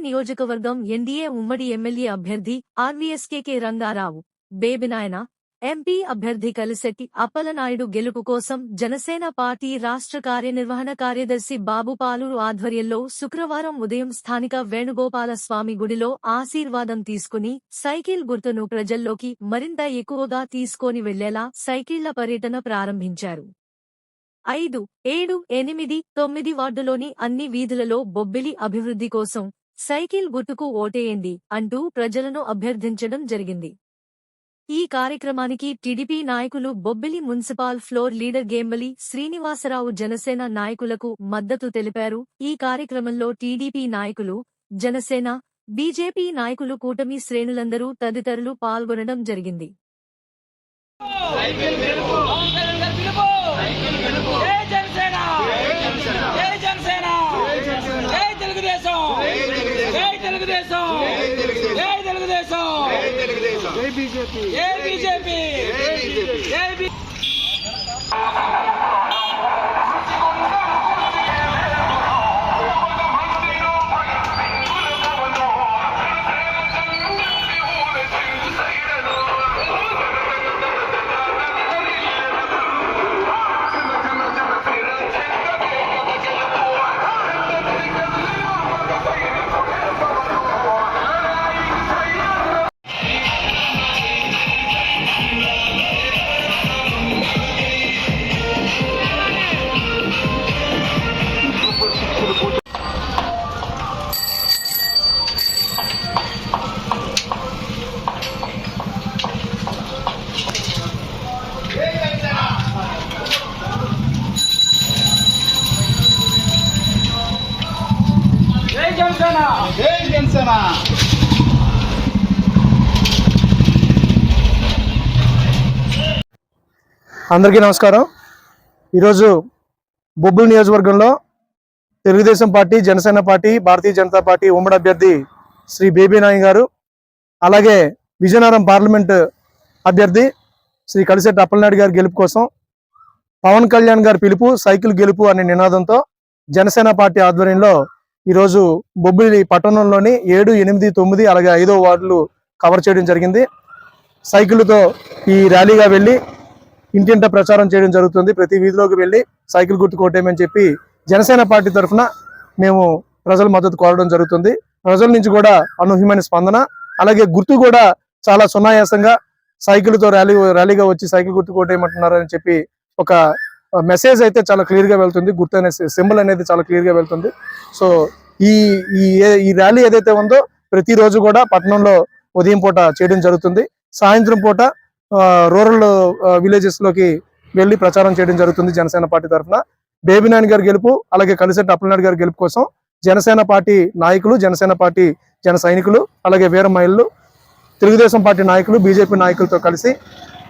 నియోజకవర్గం ఎన్డీఏ ఉమ్మడి ఎమ్మెల్యే అభ్యర్థి ఆర్వీఎస్కేకే రంగారావు బేబినాయన ఎంపీ అభ్యర్థి కలిశెట్టి అప్పలనాయుడు గెలుపు కోసం జనసేన పార్టీ రాష్ట్ర కార్యనిర్వహణ కార్యదర్శి బాబు పాలూరు ఆధ్వర్యంలో శుక్రవారం ఉదయం స్థానిక వేణుగోపాల స్వామి గుడిలో ఆశీర్వాదం తీసుకుని సైకిల్ గుర్తును ప్రజల్లోకి మరింత ఎక్కువగా తీసుకొని వెళ్ళేలా సైకిళ్ళ పర్యటన ప్రారంభించారు. ఐదు ఏడు ఎనిమిది తొమ్మిది వార్డులోని అన్ని వీధులలో బొబ్బిలి అభివృద్ధి కోసం సైకిల్ గుర్తుకు ఓటేయండి అంటూ ప్రజలను అభ్యర్థించడం జరిగింది. ఈ కార్యక్రమానికి టీడీపీ నాయకులు Bobbili municipal floor leader Gembali Srinivasarao Janasena నాయకులకు మద్దతు తెలిపారు. ఈ కార్యక్రమంలో టీడీపీ నాయకులు జనసేన బీజేపీ నాయకులు కూటమి శ్రేణులందరూ తదితరులు పాల్గొనడం జరిగింది. తెలుగుదేశం! జై తెలుగుదేశం! జై బీజేపీ! జై బీ జై జనసేన జై జనసేన అందరికీ నమస్కారం. ఈరోజు బొబ్బుల్ నియోజకవర్గంలో Telugu Desam party Janasena party Bharatiya Janata party ఉమ్మడి అభ్యర్థి శ్రీ బేబీ నాయక్ గారు అలాగే విజయనగరం పార్లమెంట్ అభ్యర్థి శ్రీ కలిశెట్టి అప్పలనాయుడు గారి గెలుపు కోసం పవన్ కళ్యాణ్ గారి పిలుపు సైకిల్ గెలుపు అనే నినాదంతో జనసేన పార్టీ ఆధ్వర్యంలో ఈరోజు బొబ్బిలి పట్టణంలోని ఏడు ఎనిమిది తొమ్మిది అలాగే ఐదో వార్డులు కవర్ చేయడం జరిగింది. సైకిల్తో ఈ ర్యాలీగా వెళ్ళి ఇంటింట ప్రచారం చేయడం జరుగుతుంది. ప్రతి వీధిలోకి వెళ్ళి సైకిల్ గుర్తు కొట్టేయమని చెప్పి జనసేన పార్టీ తరఫున మేము ప్రజల మద్దతు కోరడం జరుగుతుంది. ప్రజల నుంచి కూడా అనూహ్యమైన స్పందన అలాగే గుర్తు కూడా చాలా సునాయాసంగా సైకిల్తో ర్యాలీ ర్యాలీగా వచ్చి సైకిల్ గుర్తు కొట్టేయమంటున్నారు అని చెప్పి ఒక మెసేజ్ అయితే చాలా క్లియర్గా వెళ్తుంది. గుర్తు సింబల్ అనేది చాలా క్లియర్గా వెళ్తుంది. సో ఈ ఈ ఏ- ఈ ర్యాలీ ఏదైతే ఉందో ప్రతిరోజు కూడా పట్టణంలో ఉదయం పూట చేయడం జరుగుతుంది. సాయంత్రం పూట రూరల్ విలేజెస్లోకి వెళ్ళి ప్రచారం చేయడం జరుగుతుంది జనసేన పార్టీ తరఫున. బేబీనాయన్ గారి గెలుపు అలాగే కలిసెట్టి అప్పలనాయుడు గారి గెలుపు కోసం జనసేన పార్టీ నాయకులు జనసేన పార్టీ జన సైనికులు అలాగే వీర మహిళలు తెలుగుదేశం పార్టీ నాయకులు బీజేపీ నాయకులతో కలిసి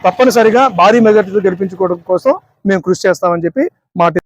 తప్పనిసరిగా భారీ మెజార్టీతో గెలిపించుకోవడం కోసం మేము కృషి చేస్తామని చెప్పి మాట